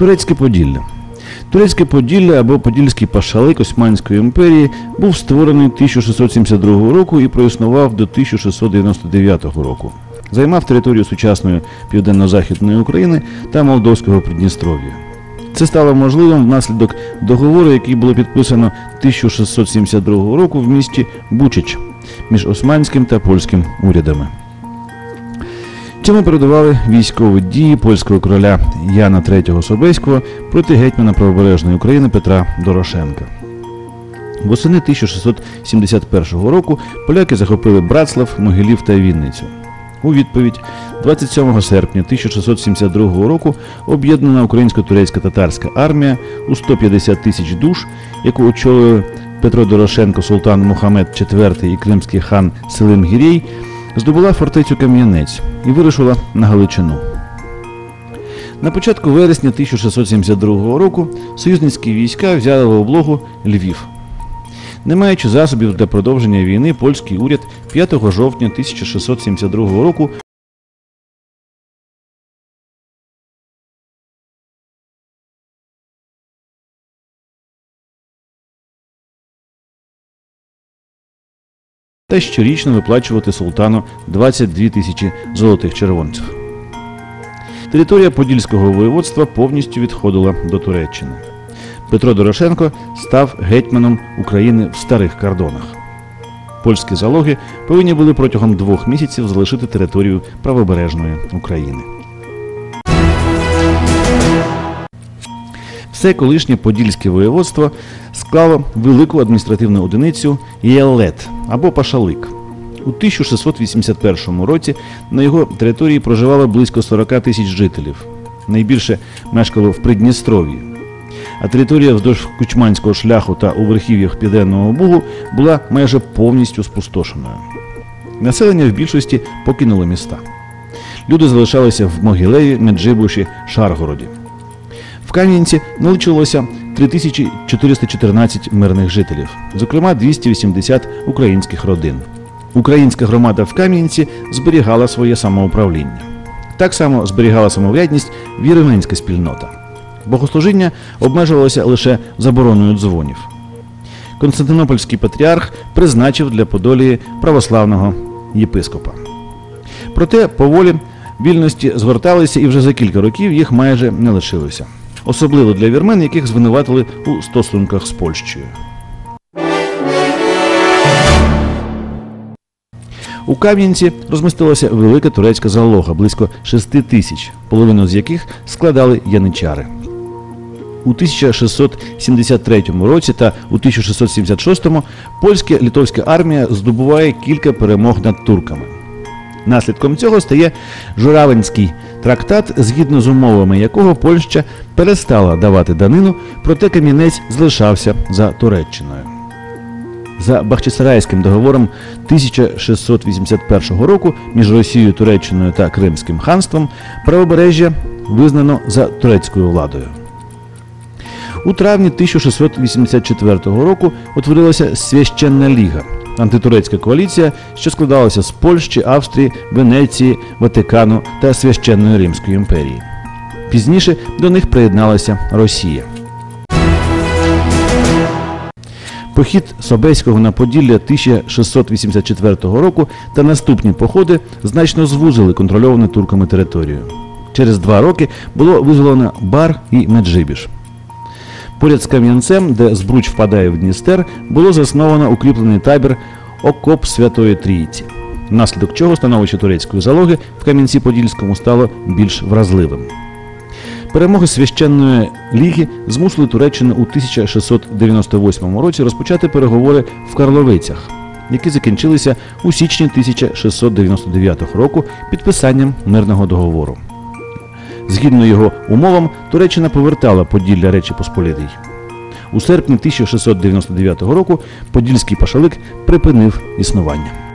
Турецьке Поділля. Турецьке Поділля або Подільський пашалик Османської імперії був створений 1672 року і проіснував до 1699 року. Займав територію сучасної південно-західної України та Молдовського Придністров'я. Це стало можливим внаслідок договору, який було підписано 1672 року в місті Бучич між османським та польським урядами. Цьому передували військові дії польського короля Яна III Собеського проти гетьмана правобережної України Петра Дорошенка. Восени 1671 року поляки захопили Братслав, Могилів та Вінницю. У відповідь 27 серпня 1672 року об'єднана українсько-турецька татарська армія у 150 тисяч душ, яку очолює Петро Дорошенко, султан Мухаммед IV і кримський хан Селим Гірей, здобула фортецю Кам'янець і вирушила на Галичину. На початку вересня 1672 року союзницькі війська взяли в облогу Львів. Не маючи засобів для продовження війни, польський уряд 5 жовтня 1672 року та щорічно виплачувати султану 22 тисячі золотих червонців. Територія Подільського воєводства повністю відходила до Туреччини. Петро Дорошенко став гетьманом України в старих кордонах. Польські залоги повинні були протягом двох місяців залишити територію правобережної України. Все колишнє Подільське воєводство склало велику адміністративну одиницю Єлет або Пашалик. У 1681 році на його території проживало близько 40 тисяч жителів. Найбільше мешкало в Придністров'ї. А територія вздовж Кучманського шляху та у верхів'ях Південного Бугу була майже повністю спустошеною. Населення в більшості покинуло міста. Люди залишалися в Могилеві, Меджибуші, Шаргороді. В Кам'янці наличилося 3414 мирних жителів, зокрема 280 українських родин. Українська громада в Кам'янці зберігала своє самоуправління. Так само зберігала самоврядність вірменська спільнота. Богослужіння обмежувалося лише забороною дзвонів. Константинопольський патріарх призначив для Подолії православного єпископа. Проте поволі вільності згорталися і вже за кілька років їх майже не лишилося. Особливо для вірмен, яких звинуватили у стосунках з Польщею. У Кам'янці розмістилася велика турецька залога близько 6 тисяч, половину з яких складали яничари. У 1673 році та у 1676 польська литовська армія здобуває кілька перемог над турками. Наслідком цього стає Журавинський трактат, згідно з умовами якого Польща перестала давати данину, проте Кам'янець залишався за Туреччиною. За Бахчисарайським договором 1681 року між Росією, Туреччиною та Кримським ханством правобережжя визнано за турецькою владою. У травні 1684 року утворилася Священна Ліга антитурецька коаліція, що складалася з Польщі, Австрії, Венеції, Ватикану та Священної Римської імперії. Пізніше до них приєдналася Росія. Похід Собеського на Поділля 1684 року та наступні походи значно звузили контрольовану турками територію. Через два роки було визволено Бар і Меджибіш. Поряд з Кам'янцем, де Збруч впадає в Дністер, було засновано укріплений табір Окоп Святої Трійці, внаслідок чого становище турецької залоги в Кам'янці-Подільському стало більш вразливим. Перемоги священної ліги змусили Туреччину у 1698 році розпочати переговори в Карловицях, які закінчилися у січні 1699 року підписанням мирного договору. Згідно його умовам, Туреччина повертала Поділля Речі Посполітий. У серпні 1699 року Подільський пашалик припинив існування.